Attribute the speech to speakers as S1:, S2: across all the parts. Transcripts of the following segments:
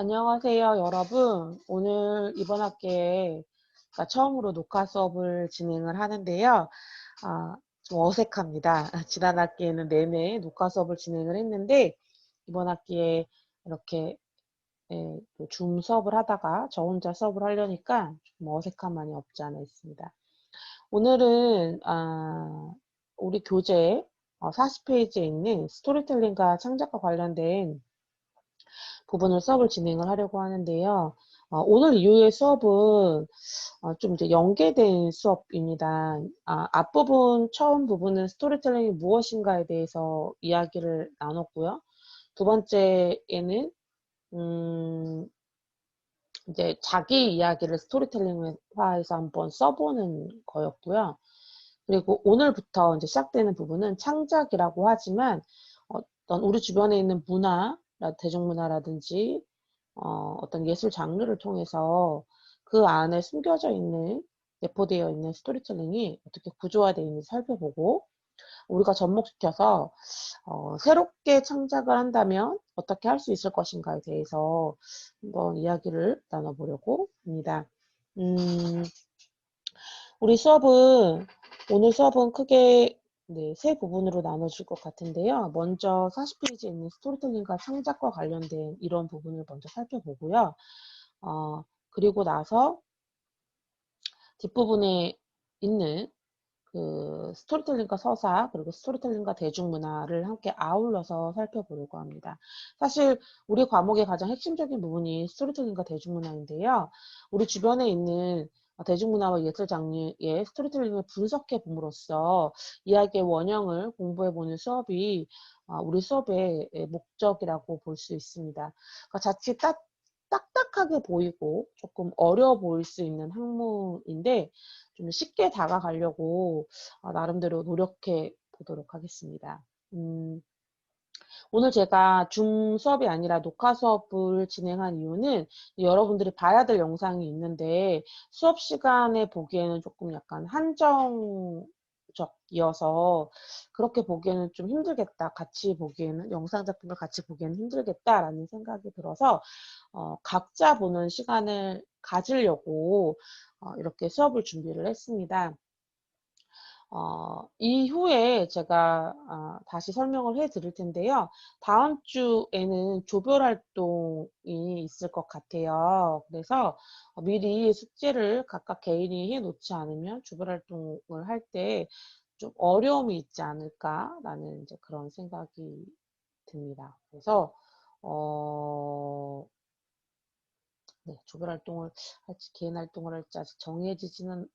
S1: 안녕하세요, 여러분. 오늘 이번 학기에 그러니까 처음으로 녹화 수업을 진행을 하는데요. 아, 좀 어색합니다. 지난 학기에는 내내 녹화 수업을 진행을 했는데 이번 학기에 이렇게 예, 줌 수업을 하다가 저 혼자 수업을 하려니까 좀 어색함만이 없지 않아 있습니다. 오늘은 아, 우리 교재 40페이지에 어, 있는 스토리텔링과 창작과 관련된 부분을 수업을 진행을 하려고 하는데요. 어, 오늘 이후의 수업은 어, 좀 이제 연계된 수업입니다. 아, 앞부분, 처음 부분은 스토리텔링이 무엇인가에 대해서 이야기를 나눴고요. 두 번째에는 음, 이제 자기 이야기를 스토리텔링화해서 한번 써보는 거였고요. 그리고 오늘부터 이제 시작되는 부분은 창작이라고 하지만 어떤 우리 주변에 있는 문화, 대중문화라든지 어, 어떤 예술 장르를 통해서 그 안에 숨겨져 있는 내포되어 있는 스토리텔링이 어떻게 구조화되어 있는지 살펴보고 우리가 접목시켜서 어, 새롭게 창작을 한다면 어떻게 할 수 있을 것인가에 대해서 한번 이야기를 나눠보려고 합니다. 음, 우리 수업은 오늘 수업은 크게 네, 세 부분으로 나눠질 것 같은데요. 먼저 40페이지에 있는 스토리텔링과 창작과 관련된 이런 부분을 먼저 살펴보고요. 어, 그리고 나서 뒷부분에 있는 그 스토리텔링과 서사 그리고 스토리텔링과 대중문화를 함께 아울러서 살펴보려고 합니다. 사실 우리 과목의 가장 핵심적인 부분이 스토리텔링과 대중문화인데요. 우리 주변에 있는 어, 대중문화와 예술 장르의 스토리텔링을 분석해 봄으로써 이야기의 원형을 공부해 보는 수업이 어, 우리 수업의 목적이라고 볼 수 있습니다. 그러니까 자칫 딱, 딱딱하게 보이고 조금 어려워 보일 수 있는 학문인데 좀 쉽게 다가가려고 어, 나름대로 노력해 보도록 하겠습니다. 음, 오늘 제가 줌 수업이 아니라 녹화 수업을 진행한 이유는 여러분들이 봐야 될 영상이 있는데 수업 시간에 보기에는 조금 약간 한정 적이어서 그렇게 보기에는 좀 힘들겠다. 같이 보기에는 영상 작품을 같이 보기에는 힘들겠다라는 생각이 들어서 어, 각자 보는 시간을 가지려고 어, 이렇게 수업을 준비를 했습니다. 어, 이후에 제가 어, 다시 설명을 해 드릴 텐데요. 다음 주에는 조별 활동이 있을 것 같아요. 그래서 미리 숙제를 각각 개인이 해 놓지 않으면 조별 활동을 할 때 좀 어려움이 있지 않을까라는 이제 그런 생각이 듭니다. 그래서 어, 네, 조별 활동을 할지 개인 활동을 할지 아직 정해지지는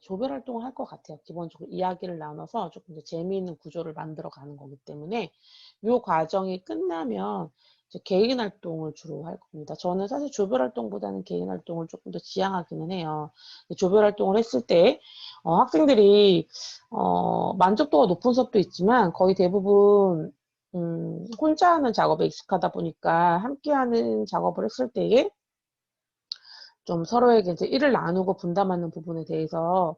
S1: 조별 활동을 할 것 같아요. 기본적으로 이야기를 나눠서 조금 더 재미있는 구조를 만들어 가는 거기 때문에 이 과정이 끝나면 개인 활동을 주로 할 겁니다. 저는 사실 조별 활동보다는 개인 활동을 조금 더 지향하기는 해요. 조별 활동을 했을 때 어, 학생들이 어, 만족도가 높은 수업도 있지만 거의 대부분 음, 혼자 하는 작업에 익숙하다 보니까 함께 하는 작업을 했을 때에 좀 서로에게 이제 일을 나누고 분담하는 부분에 대해서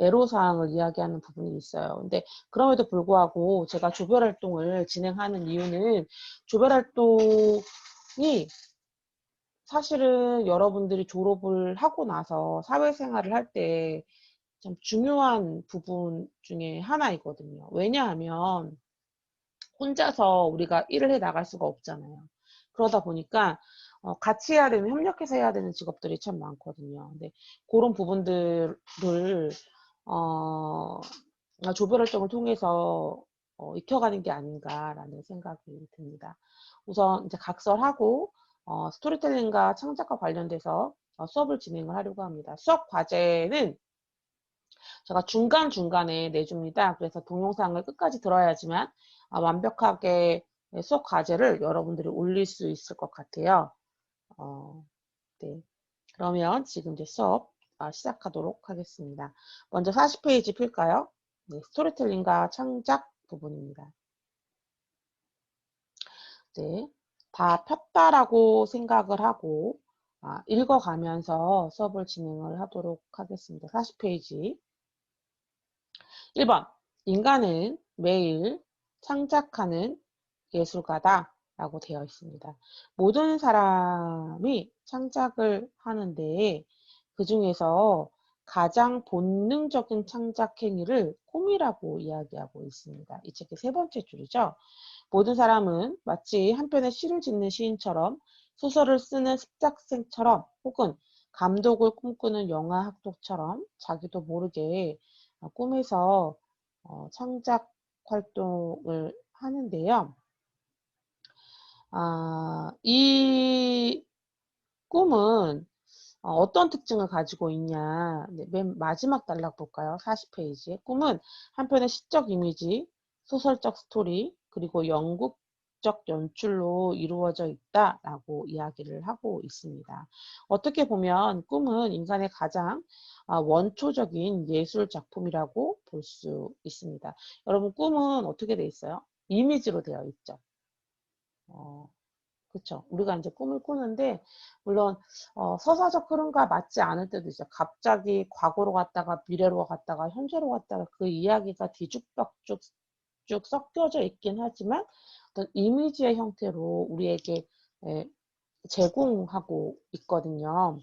S1: 애로사항을 이야기하는 부분이 있어요. 근데 그럼에도 불구하고 제가 조별 활동을 진행하는 이유는 조별 활동이 사실은 여러분들이 졸업을 하고 나서 사회생활을 할 때 참 중요한 부분 중에 하나이거든요. 왜냐하면 혼자서 우리가 일을 해 나갈 수가 없잖아요. 그러다 보니까 어, 같이 해야 되는, 협력해서 해야 되는 직업들이 참 많거든요. 근데 그런 부분들을, 어, 조별 활동을 통해서 어, 익혀가는 게 아닌가라는 생각이 듭니다. 우선 이제 각설하고 어, 스토리텔링과 창작과 관련돼서 어, 수업을 진행을 하려고 합니다. 수업 과제는 제가 중간중간에 내줍니다. 그래서 동영상을 끝까지 들어야지만 어, 완벽하게 수업 과제를 여러분들이 올릴 수 있을 것 같아요. 어, 네. 그러면 지금 이제 수업 아, 시작하도록 하겠습니다. 먼저 40페이지 필까요? 네, 스토리텔링과 창작 부분입니다. 네, 다 폈다라고 생각을 하고 아, 읽어가면서 수업을 진행을 하도록 하겠습니다. 40페이지 1번 인간은 매일 창작하는 예술가다. 라고 되어 있습니다. 모든 사람이 창작을 하는데 그 중에서 가장 본능적인 창작 행위를 꿈이라고 이야기하고 있습니다. 이 책의 세 번째 줄이죠. 모든 사람은 마치 한 편의 시를 짓는 시인처럼 소설을 쓰는 습작생처럼 혹은 감독을 꿈꾸는 영화 학독처럼 자기도 모르게 꿈에서 어, 창작 활동을 하는데요. 아, 이 꿈은 어, 어떤 특징을 가지고 있냐. 네, 맨 마지막 단락 볼까요? 40페이지에. 꿈은 한편의 시적 이미지, 소설적 스토리, 그리고 연극적 연출로 이루어져 있다라고 이야기를 하고 있습니다. 어떻게 보면 꿈은 인간의 가장 아, 원초적인 예술 작품이라고 볼 수 있습니다. 여러분 꿈은 어떻게 돼 있어요? 이미지로 되어 있죠. 어, 그렇죠. 우리가 이제 꿈을 꾸는데 물론 어, 서사적 흐름과 맞지 않을 때도 있어요. 갑자기 과거로 갔다가 미래로 갔다가 현재로 갔다가 그 이야기가 뒤죽박죽 쭉 섞여져 있긴 하지만 어떤 이미지의 형태로 우리에게 에, 제공하고 있거든요.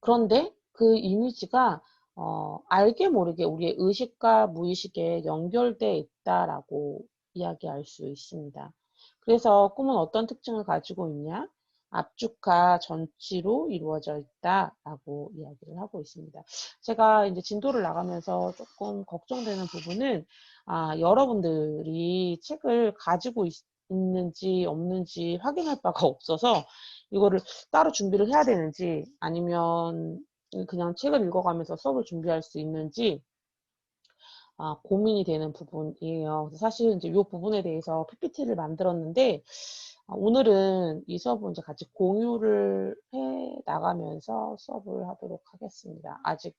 S1: 그런데 그 이미지가 어, 알게 모르게 우리의 의식과 무의식에 연결돼 있다라고 이야기할 수 있습니다. 그래서 꿈은 어떤 특징을 가지고 있냐? 압축과 전치로 이루어져 있다라고 이야기를 하고 있습니다. 제가 이제 진도를 나가면서 조금 걱정되는 부분은 아, 여러분들이 책을 가지고 있, 있는지 없는지 확인할 바가 없어서 이거를 따로 준비를 해야 되는지 아니면 그냥 책을 읽어가면서 수업을 준비할 수 있는지 아, 고민이 되는 부분이에요. 사실 이제 이 부분에 대해서 PPT를 만들었는데 아, 오늘은 이 수업을 이제 같이 공유를 해 나가면서 수업을 하도록 하겠습니다. 아직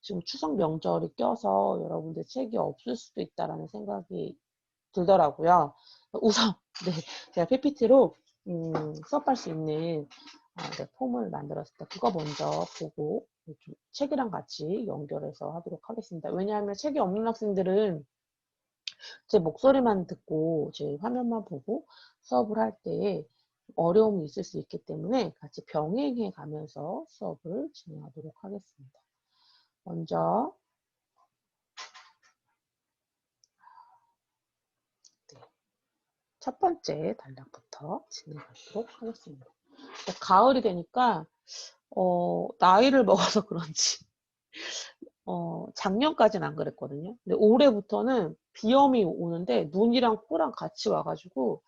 S1: 지금 추석 명절이 껴서 여러분들 책이 없을 수도 있다라는 생각이 들더라고요. 우선 네, 제가 PPT로 음, 수업할 수 있는 어, 네, 폼을 만들었을 때 그거 먼저 보고 책이랑 같이 연결해서 하도록 하겠습니다. 왜냐하면 책이 없는 학생들은 제 목소리만 듣고 제 화면만 보고 수업을 할때 어려움이 있을 수 있기 때문에 같이 병행해 가면서 수업을 진행하도록 하겠습니다. 먼저 네, 첫 번째 단락부터 진행하도록 하겠습니다. 가을이 되니까 어, 나이를 먹어서 그런지 어, 작년까지는 안 그랬거든요. 근데 올해부터는 비염이 오는데 눈이랑 코랑 같이 와가지고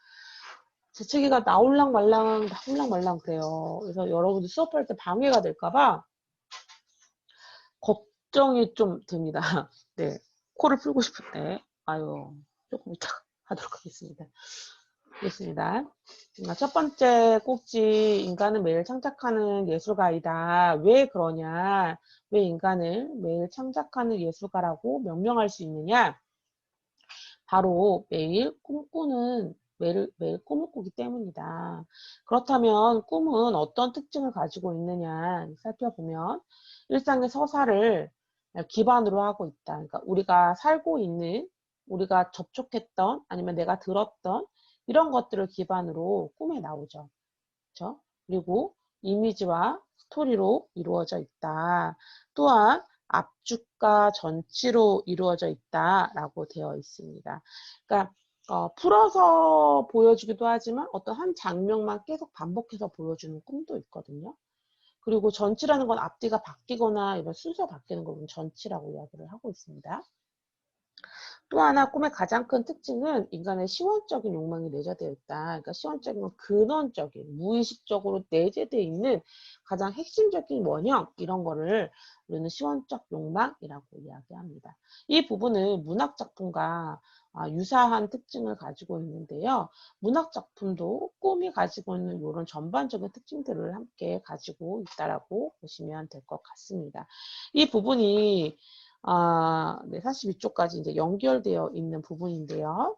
S1: 재채기가 나올랑 말랑 나올랑 말랑 그래요. 그래서 여러분들 수업할 때 방해가 될까봐 걱정이 좀 됩니다. 네, 코를 풀고 싶은데 아유 조금 이따 하도록 하겠습니다. 알겠습니다. 첫 번째 꼭지 인간은 매일 창작하는 예술가이다. 왜 그러냐? 왜 인간을 매일 창작하는 예술가라고 명명할 수 있느냐? 바로 매일 꿈꾸는 매일, 매일 꿈을 꾸기 때문이다. 그렇다면 꿈은 어떤 특징을 가지고 있느냐 살펴보면 일상의 서사를 기반으로 하고 있다. 그러니까 우리가 살고 있는 우리가 접촉했던 아니면 내가 들었던 이런 것들을 기반으로 꿈에 나오죠. 그렇죠? 그리고 이미지와 스토리로 이루어져 있다. 또한 압축과 전치로 이루어져 있다라고 되어 있습니다. 그러니까 어, 풀어서 보여주기도 하지만 어떤 한 장면만 계속 반복해서 보여주는 꿈도 있거든요. 그리고 전치라는 건 앞뒤가 바뀌거나 이런 순서 바뀌는 걸 전치라고 이야기를 하고 있습니다. 또 하나 꿈의 가장 큰 특징은 인간의 시원적인 욕망이 내재되어 있다. 그러니까 시원적인 건 근원적인, 무의식적으로 내재되어 있는 가장 핵심적인 원형 이런 거를 우리는 시원적 욕망이라고 이야기합니다. 이 부분은 문학 작품과 아, 유사한 특징을 가지고 있는데요. 문학 작품도 꿈이 가지고 있는 이런 전반적인 특징들을 함께 가지고 있다라고 보시면 될 것 같습니다. 이 부분이 아, 네, 42쪽까지 이제 연결되어 있는 부분인데요.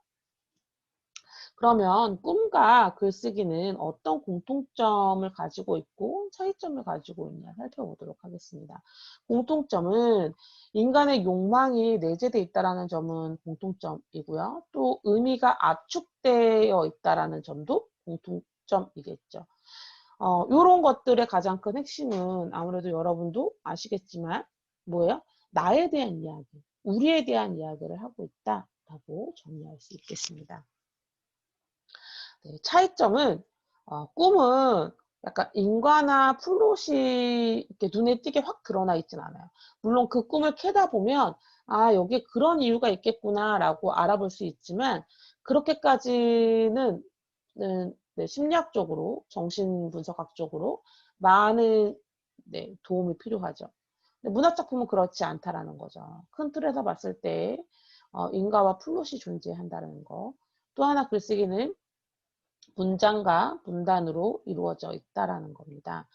S1: 그러면 꿈과 글쓰기는 어떤 공통점을 가지고 있고 차이점을 가지고 있냐 살펴보도록 하겠습니다. 공통점은 인간의 욕망이 내재되어 있다는 점은 공통점이고요. 또 의미가 압축되어 있다는 점도 공통점이겠죠. 어, 이런 것들의 가장 큰 핵심은 아무래도 여러분도 아시겠지만 뭐예요? 나에 대한 이야기, 우리에 대한 이야기를 하고 있다라고 정리할 수 있겠습니다. 네, 차이점은 어, 꿈은 약간 인과나 플롯이 이렇게 눈에 띄게 확 드러나 있진 않아요. 물론 그 꿈을 캐다 보면 아 여기에 그런 이유가 있겠구나라고 알아볼 수 있지만 그렇게까지는 네, 심리학적으로 정신분석학적으로 많은 네, 도움이 필요하죠. 문학 작품은 그렇지 않다라는 거죠. 큰 틀에서 봤을 때 어, 인과와 플롯이 존재한다는 거. 또 하나 글쓰기는 문장과 문단으로 이루어져 있다라는 겁니다.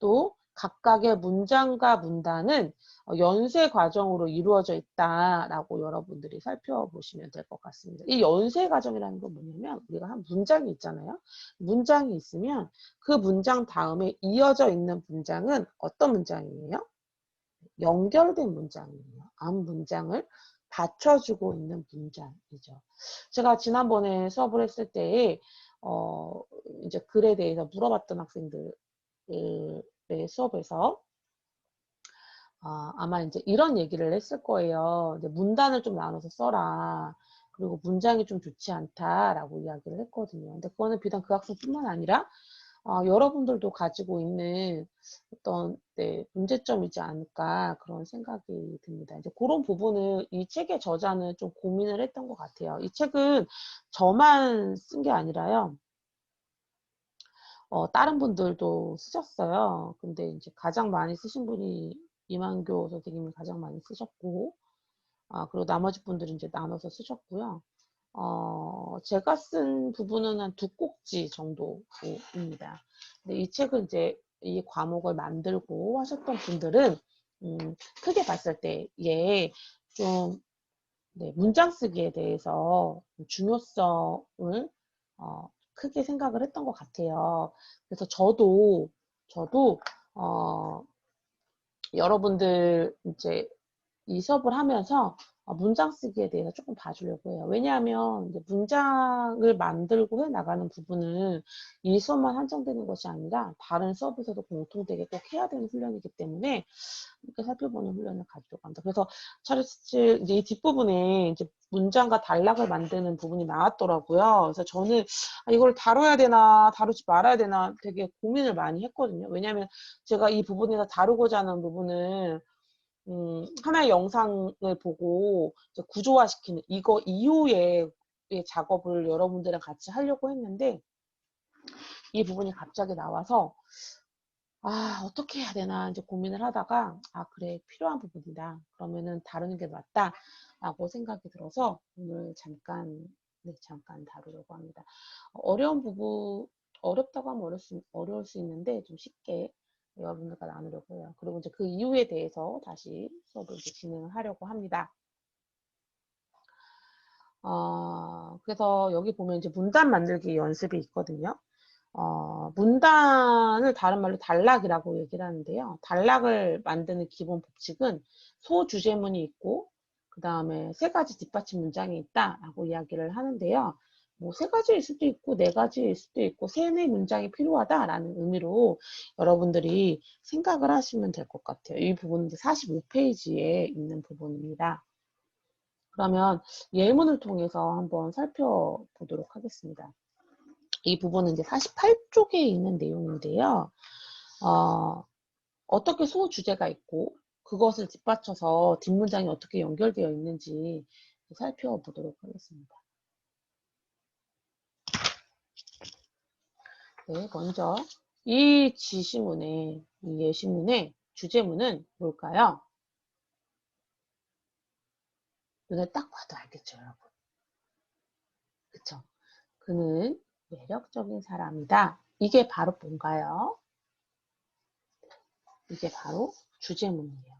S1: 또 각각의 문장과 문단은 어, 연쇄 과정으로 이루어져 있다라고 여러분들이 살펴보시면 될 것 같습니다. 이 연쇄 과정이라는 건 뭐냐면 우리가 한 문장이 있잖아요. 문장이 있으면 그 문장 다음에 이어져 있는 문장은 어떤 문장이에요? 연결된 문장이에요. 앞 문장을 받쳐주고 있는 문장이죠. 제가 지난번에 수업을 했을 때 어, 이제 글에 대해서 물어봤던 학생들의 수업에서 아, 아마 이제 이런 얘기를 했을 거예요. 문단을 좀 나눠서 써라. 그리고 문장이 좀 좋지 않다라고 이야기를 했거든요. 근데 그거는 비단 그 학생뿐만 아니라 어, 여러분들도 가지고 있는 어떤 네, 문제점이지 않을까 그런 생각이 듭니다. 이제 그런 부분을 이 책의 저자는 좀 고민을 했던 것 같아요. 이 책은 저만 쓴 게 아니라요. 어, 다른 분들도 쓰셨어요. 근데 이제 가장 많이 쓰신 분이 이만교 선생님이 가장 많이 쓰셨고, 아, 그리고 나머지 분들이 이제 나눠서 쓰셨고요. 어, 제가 쓴 부분은 한 두 꼭지 정도입니다. 근데 이 책은 이제 이 과목을 만들고 하셨던 분들은 음, 크게 봤을 때 예, 좀 네, 문장 쓰기에 대해서 중요성을 어, 크게 생각을 했던 것 같아요. 그래서 저도 저도 어, 여러분들 이제 이 수업을 하면서 어, 문장 쓰기에 대해서 조금 봐주려고 해요. 왜냐하면 문장을 만들고 해 나가는 부분은 이 수업만 한정되는 것이 아니라 다른 수업에서도 공통되게 꼭 해야 되는 훈련이기 때문에 이렇게 살펴보는 훈련을 가지려고 합니다. 그래서 차르스 이 뒷부분에 이제 문장과 단락을 만드는 부분이 나왔더라고요. 그래서 저는 아, 이걸 다뤄야 되나 다루지 말아야 되나 되게 고민을 많이 했거든요. 왜냐하면 제가 이 부분에서 다루고자 하는 부분은 음, 하나의 영상을 보고 구조화시키는 이거 이후에 작업을 여러분들이랑 같이 하려고 했는데 이 부분이 갑자기 나와서 아 어떻게 해야 되나 이제 고민을 하다가 아 그래 필요한 부분이다. 그러면은 다루는 게 맞다 라고 생각이 들어서 오늘 잠깐 네, 잠깐 다루려고 합니다. 어려운 부분 어렵다고 하면 어려울 수, 어려울 수 있는데 좀 쉽게 여러분들과 나누려고 해요. 그리고 이제 그 이유에 대해서 다시 수업을 진행을 하려고 합니다. 어, 그래서 여기 보면 이제 문단 만들기 연습이 있거든요. 어, 문단을 다른 말로 단락이라고 얘기를 하는데요. 단락을 만드는 기본 법칙은 소주제문이 있고 그 다음에 세 가지 뒷받침 문장이 있다라고 이야기를 하는데요. 뭐 세 가지일 수도 있고 네 가지일 수도 있고 세네 문장이 필요하다라는 의미로 여러분들이 생각을 하시면 될 것 같아요. 이 부분은 45페이지에 있는 부분입니다. 그러면 예문을 통해서 한번 살펴보도록 하겠습니다. 이 부분은 이제 48쪽에 있는 내용인데요. 어, 어떻게 소주제가 있고 그것을 뒷받쳐서 뒷문장이 어떻게 연결되어 있는지 살펴보도록 하겠습니다. 네, 먼저 이 지시문의 이 예시문의 주제문은 뭘까요? 눈에 딱 봐도 알겠죠, 여러분. 그쵸? 그는 매력적인 사람이다. 이게 바로 뭔가요? 이게 바로 주제문이에요.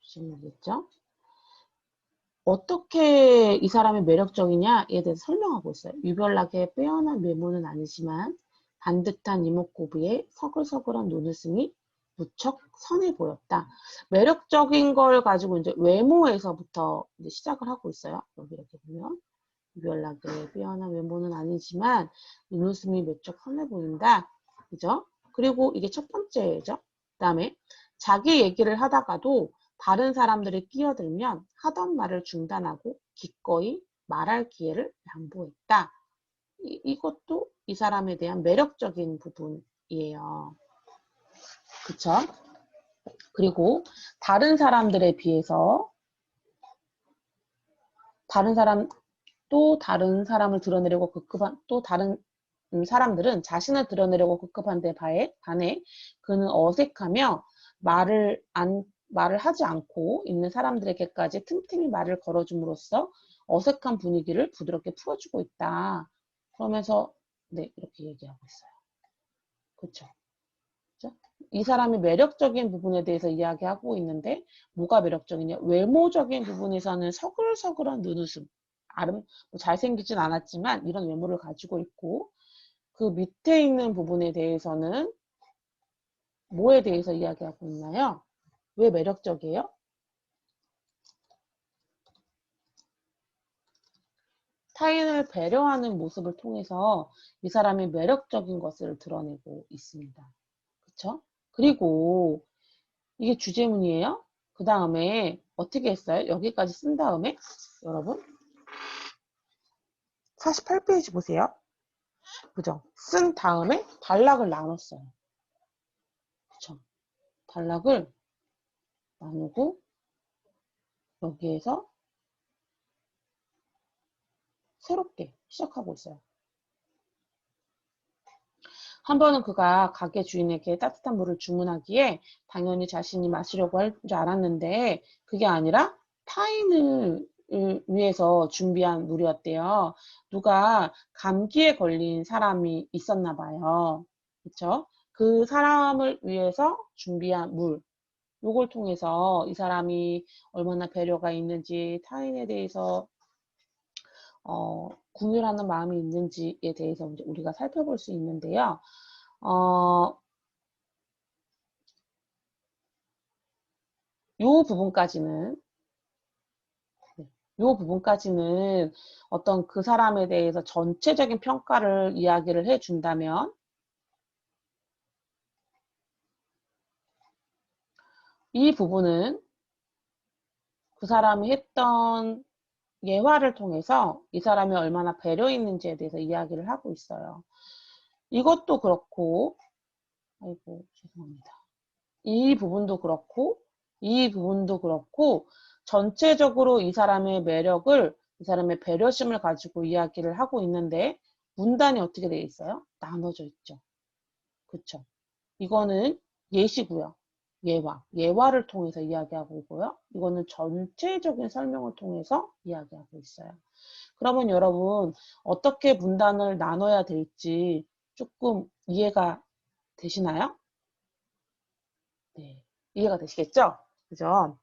S1: 주제문이겠죠? 어떻게 이 사람이 매력적이냐에 대해서 설명하고 있어요. 유별나게 빼어난 외모는 아니지만 반듯한 이목구비에 서글서글한 눈웃음이 무척 선해 보였다. 매력적인 걸 가지고 이제 외모에서부터 이제 시작을 하고 있어요. 여기 이렇게 보면 유별나게 빼어난 외모는 아니지만 눈웃음이 무척 선해 보인다. 그죠? 그리고 이게 첫 번째죠. 그 다음에 자기 얘기를 하다가도 다른 사람들이 끼어들면 하던 말을 중단하고 기꺼이 말할 기회를 양보했다. 이, 이것도 이 사람에 대한 매력적인 부분이에요. 그쵸? 그리고 다른 사람들에 비해서 다른 사람 또 다른 사람을 드러내려고 급급한 또 다른 음, 사람들은 자신을 드러내려고 급급한데 반해, 반해 그는 어색하며 말을 안 말을 하지 않고 있는 사람들에게까지 틈틈이 말을 걸어줌으로써 어색한 분위기를 부드럽게 풀어주고 있다. 그러면서 네 이렇게 얘기하고 있어요. 그렇죠? 이 사람이 매력적인 부분에 대해서 이야기하고 있는데 뭐가 매력적이냐? 외모적인 부분에서는 서글서글한 눈웃음, 아름 뭐 잘생기진 않았지만 이런 외모를 가지고 있고 그 밑에 있는 부분에 대해서는 뭐에 대해서 이야기하고 있나요? 왜 매력적이에요? 타인을 배려하는 모습을 통해서 이 사람이 매력적인 것을 드러내고 있습니다. 그쵸? 그리고 이게 주제문이에요. 그 다음에 어떻게 했어요? 여기까지 쓴 다음에 여러분 48페이지 보세요. 그죠? 쓴 다음에 단락을 나눴어요. 그쵸? 단락을 나누고 여기에서 새롭게 시작하고 있어요. 한 번은 그가 가게 주인에게 따뜻한 물을 주문하기에 당연히 자신이 마시려고 할 줄 알았는데 그게 아니라 타인을 위해서 준비한 물이었대요. 누가 감기에 걸린 사람이 있었나 봐요. 그쵸? 그 사람을 위해서 준비한 물. 요걸 통해서 이 사람이 얼마나 배려가 있는지 타인에 대해서 어, 궁율하는 마음이 있는지에 대해서 이제 우리가 살펴볼 수 있는데요. 어, 요 부분까지는 네, 요 부분까지는 어떤 그 사람에 대해서 전체적인 평가를 이야기를 해준다면 이 부분은 그 사람이 했던 예화를 통해서 이 사람이 얼마나 배려 있는지에 대해서 이야기를 하고 있어요. 이것도 그렇고, 아이고, 죄송합니다. 이 부분도 그렇고, 이 부분도 그렇고, 전체적으로 이 사람의 매력을, 이 사람의 배려심을 가지고 이야기를 하고 있는데, 문단이 어떻게 되어 있어요? 나눠져 있죠. 그쵸? 이거는 예시고요. 예화, 예화를 통해서 이야기하고 있고요. 이거는 전체적인 설명을 통해서 이야기하고 있어요. 그러면 여러분 어떻게 문단을 나눠야 될지 조금 이해가 되시나요? 네, 이해가 되시겠죠? 그죠?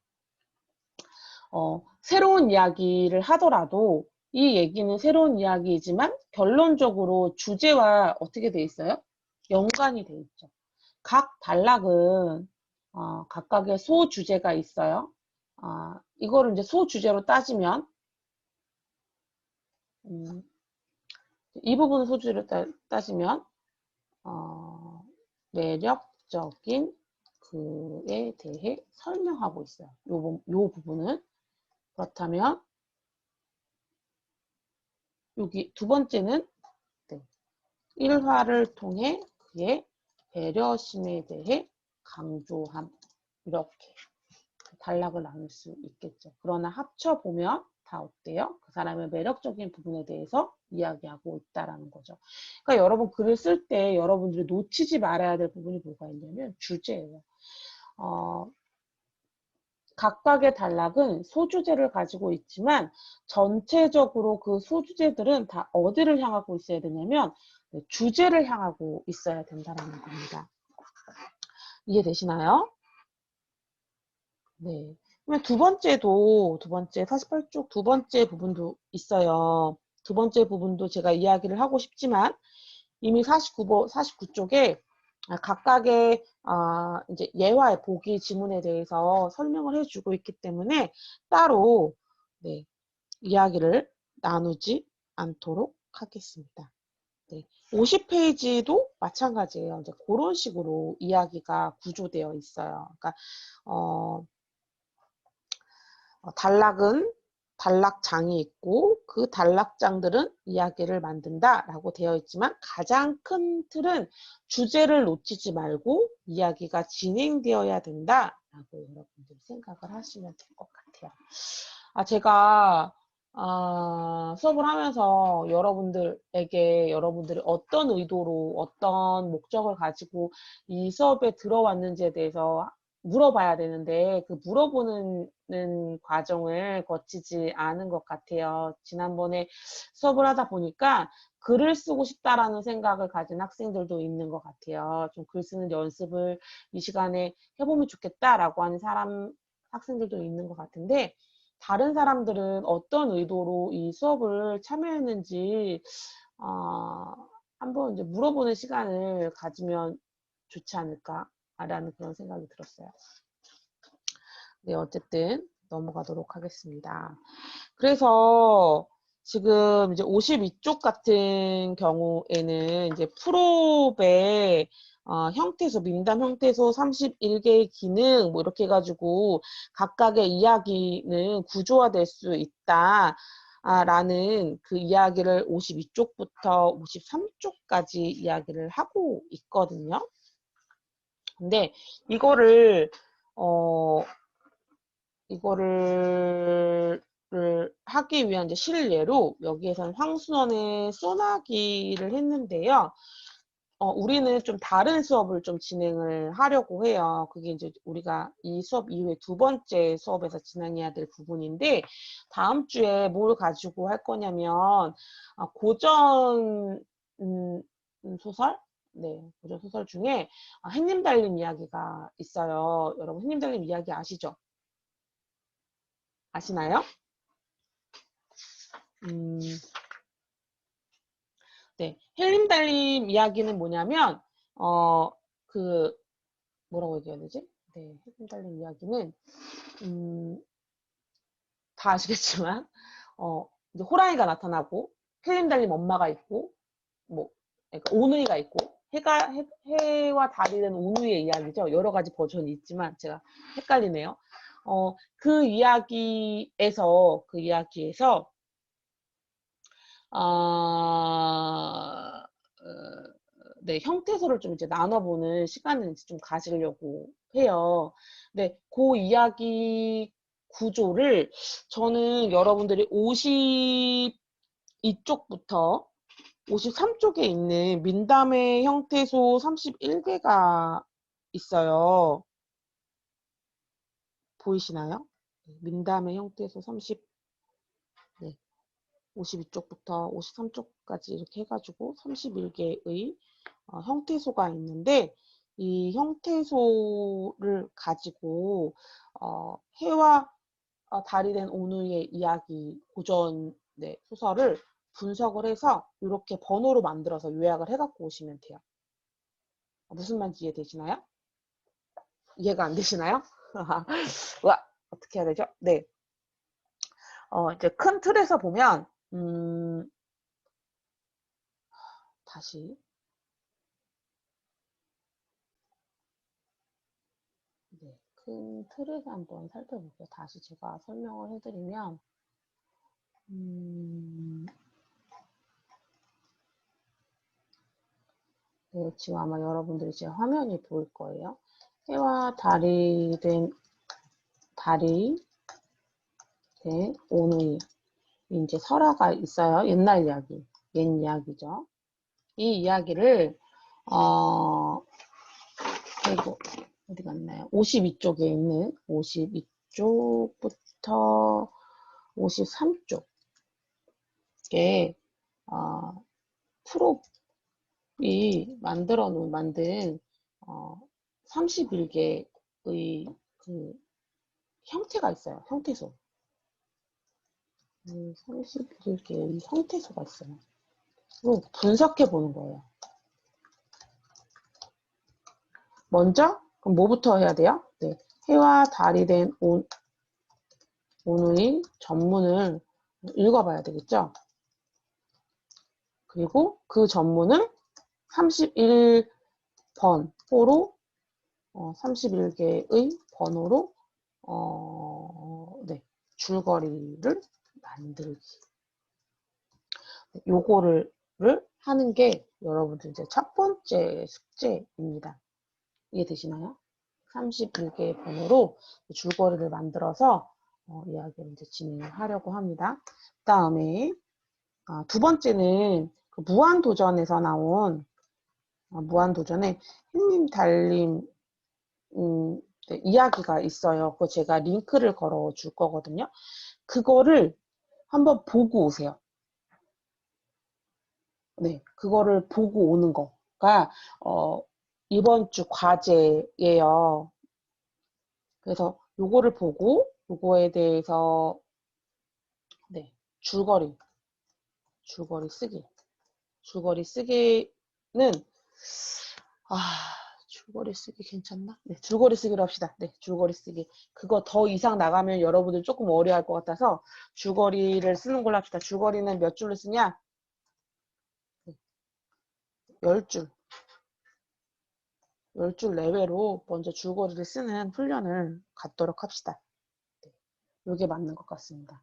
S1: 어, 새로운 이야기를 하더라도 이 얘기는 새로운 이야기이지만 결론적으로 주제와 어떻게 돼 있어요? 연관이 돼 있죠. 각 단락은 어, 각각의 소주제가 있어요. 어, 이거를 이제 소주제로 따지면 음, 이 부분 소주제로 따, 지면 어, 매력적인 그에 대해 설명하고 있어요. 요, 요 부분은 그렇다면 여기 두 번째는 네, 일화를 통해 그의 배려심에 대해 강조함 이렇게 단락을 나눌 수 있겠죠. 그러나 합쳐보면 다 어때요? 그 사람의 매력적인 부분에 대해서 이야기하고 있다라는 거죠. 그러니까 여러분 글을 쓸 때 여러분들이 놓치지 말아야 될 부분이 뭐가 있냐면 주제예요. 어, 각각의 단락은 소주제를 가지고 있지만 전체적으로 그 소주제들은 다 어디를 향하고 있어야 되냐면 주제를 향하고 있어야 된다는 겁니다. 이해되시나요? 네. 그러면 두 번째도 두 번째 48쪽 두 번째 부분도 있어요. 두 번째 부분도 제가 이야기를 하고 싶지만 이미 49번 49쪽에 각각의 아, 이제 예화의 보기 지문에 대해서 설명을 해주고 있기 때문에 따로 네, 이야기를 나누지 않도록 하겠습니다. 네, 50페이지도 마찬가지예요. 이제 그런 식으로 이야기가 구조되어 있어요. 그러니까 어, 어, 단락은 단락장이 있고 그 단락장들은 이야기를 만든다라고 되어 있지만 가장 큰 틀은 주제를 놓치지 말고 이야기가 진행되어야 된다라고 여러분들이 생각을 하시면 될 것 같아요. 아 제가 아, 수업을 하면서 여러분들에게 여러분들이 어떤 의도로 어떤 목적을 가지고 이 수업에 들어왔는지에 대해서 물어봐야 되는데 그 물어보는 과정을 거치지 않은 것 같아요. 지난번에 수업을 하다 보니까 글을 쓰고 싶다라는 생각을 가진 학생들도 있는 것 같아요. 좀 글 쓰는 연습을 이 시간에 해보면 좋겠다라고 하는 사람, 학생들도 있는 것 같은데 다른 사람들은 어떤 의도로 이 수업을 참여했는지 어, 한번 이제 물어보는 시간을 가지면 좋지 않을까라는 그런 생각이 들었어요. 네, 어쨌든 넘어가도록 하겠습니다. 그래서 지금 이제 52쪽 같은 경우에는 이제 프롭의 어, 형태소, 민담 형태소 31개의 기능, 뭐 이렇게 해가지고 각각의 이야기는 구조화될 수 있다. 아, 라는 그 이야기를 52쪽부터 53쪽까지 이야기를 하고 있거든요. 근데 이거를, 어, 이거를 하기 위한 이제 실례로 여기에서는 황순원의 소나기를 했는데요. 어, 우리는 좀 다른 수업을 좀 진행을 하려고 해요. 그게 이제 우리가 이 수업 이후에 두 번째 수업에서 진행해야 될 부분인데, 다음 주에 뭘 가지고 할 거냐면, 아, 고전, 음, 음, 소설? 네, 고전 소설 중에 아, 햇님 달린 이야기가 있어요. 여러분, 햇님 달린 이야기 아시죠? 아시나요? 음, 네, 헬림 달림 이야기는 뭐냐면 어 그 뭐라고 얘기해야 되지? 네, 헬림 달림 이야기는 음, 다 아시겠지만 어 이제 호랑이가 나타나고 헬림 달림 엄마가 있고 뭐 그러니까 오누이가 있고 해가 해, 해와 달이 된 오누이의 이야기죠. 여러 가지 버전이 있지만 제가 헷갈리네요. 어, 그 이야기에서 그 이야기에서 아, 어, 네, 형태소를 좀 이제 나눠보는 시간을 이제 좀 가지려고 해요. 네, 그 이야기 구조를 저는 여러분들이 52쪽부터 53쪽에 있는 민담의 형태소 31개가 있어요. 보이시나요? 민담의 형태소 30, 네, 52쪽부터 53쪽까지 이렇게 해가지고 31개의 어, 형태소가 있는데 이 형태소를 가지고 어, 해와 어, 달이 된 오누의 이야기 고전 네, 소설을 분석을 해서 이렇게 번호로 만들어서 요약을 해갖고 오시면 돼요. 무슨 말인지 이해되시나요? 이해가 안 되시나요? 와 어떻게 해야 되죠? 네. 어, 이제 큰 틀에서 보면 음, 다시 네, 큰 틀에서 한번 살펴볼게요. 다시 제가 설명을 해드리면 음, 네, 지금 아마 여러분들이 제 화면이 보일 거예요. 해와 달이 된 달이 된 오누이 이제 설화가 있어요. 옛날 이야기, 옛 이야기죠. 이 이야기를 어 그리고 어디 갔나요? 52쪽에 있는 52쪽부터 53쪽에 어, 프롭이 만들어 놓은 만든 어, 31개의 그 형태가 있어요. 형태소. 음, 31개의 형태소가 있어요. 그리고 분석해 보는 거예요. 먼저 그럼 뭐부터 해야 돼요? 네, 해와 달이 된 온, 온의 전문을 읽어봐야 되겠죠? 그리고 그 전문을 31번 호로 어, 31개의 번호로 어, 네, 줄거리를 만들기. 요거를 를 하는 게 여러분들 이제 첫 번째 숙제입니다. 이해되시나요? 31개의 번호로 줄거리를 만들어서 어, 이야기를 이제 진행을 하려고 합니다. 그 다음에 아, 두 번째는 그 무한도전에서 나온 어, 무한도전에 햇님 달님 음, 네, 이야기가 있어요. 그거 제가 링크를 걸어 줄 거거든요. 그거를 한번 보고 오세요. 네, 그거를 보고 오는 거가 어, 이번 주 과제예요. 그래서 요거를 보고 요거에 대해서 네, 줄거리 줄거리 쓰기 줄거리 쓰기는 아 줄거리 쓰기 괜찮나? 네, 줄거리 쓰기로 합시다. 네, 줄거리 쓰기. 그거 더 이상 나가면 여러분들 조금 어려워할 것 같아서 줄거리를 쓰는 걸로 합시다. 줄거리는 몇 줄로 쓰냐? 네, 10줄. 10줄 내외로 먼저 줄거리를 쓰는 훈련을 갖도록 합시다. 네, 이게 맞는 것 같습니다.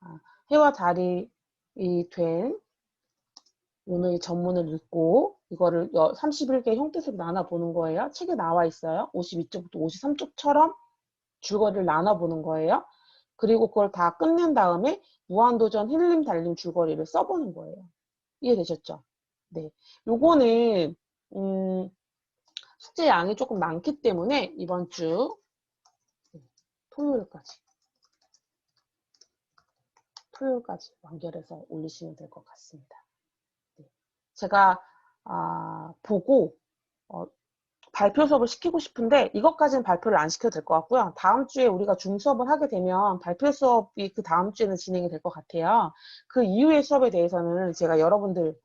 S1: 아, 해와 달이 된 오늘 전문을 읽고 이거를 31개 형태소로 나눠보는 거예요. 책에 나와 있어요. 52쪽부터 53쪽처럼 줄거리를 나눠보는 거예요. 그리고 그걸 다 끝낸 다음에 무한도전 힐림 달림 줄거리를 써보는 거예요. 이해되셨죠? 네. 요거는 음, 숙제 양이 조금 많기 때문에 이번 주 토요일까지 토요일까지 완결해서 올리시면 될 것 같습니다. 네. 제가 아, 보고 어, 발표 수업을 시키고 싶은데 이것까지는 발표를 안 시켜도 될 것 같고요. 다음 주에 우리가 중 수업을 하게 되면 발표 수업이 그 다음 주에는 진행이 될 것 같아요. 그 이후의 수업에 대해서는 제가 여러분들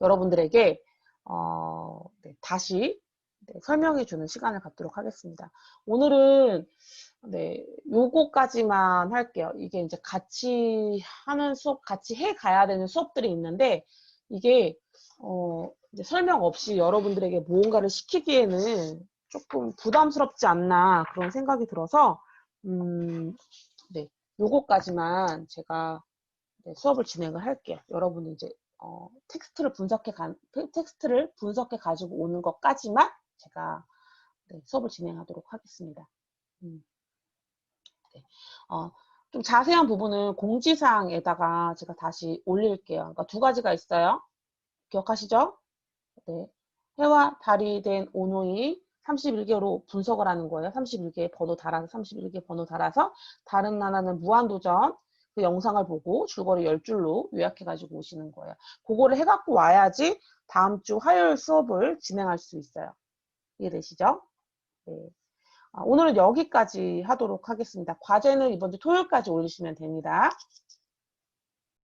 S1: 여러분들에게 어, 네, 다시 네, 설명해 주는 시간을 갖도록 하겠습니다. 오늘은 네, 요거까지만 할게요. 이게 이제 같이 하는 수업, 같이 해 가야 되는 수업들이 있는데 이게 어, 설명 없이 여러분들에게 무언가를 시키기에는 조금 부담스럽지 않나 그런 생각이 들어서 음, 네, 요거까지만 제가 네, 수업을 진행을 할게요. 여러분은 이제 어, 텍스트를 분석해 가, 텍스트를 분석해 가지고 오는 것까지만 제가 네, 수업을 진행하도록 하겠습니다. 음. 네. 어, 좀 자세한 부분은 공지사항에다가 제가 다시 올릴게요. 그러니까 두 가지가 있어요. 기억하시죠? 네. 해와 달이 된 오노이 31개로 분석을 하는 거예요. 31개 번호 달아서 31개 번호 달아서 다른 나라는 무한도전 그 영상을 보고 줄거리 10줄로 요약해가지고 오시는 거예요. 그거를 해갖고 와야지 다음 주 화요일 수업을 진행할 수 있어요. 이해되시죠? 네. 아, 오늘은 여기까지 하도록 하겠습니다. 과제는 이번 주 토요일까지 올리시면 됩니다.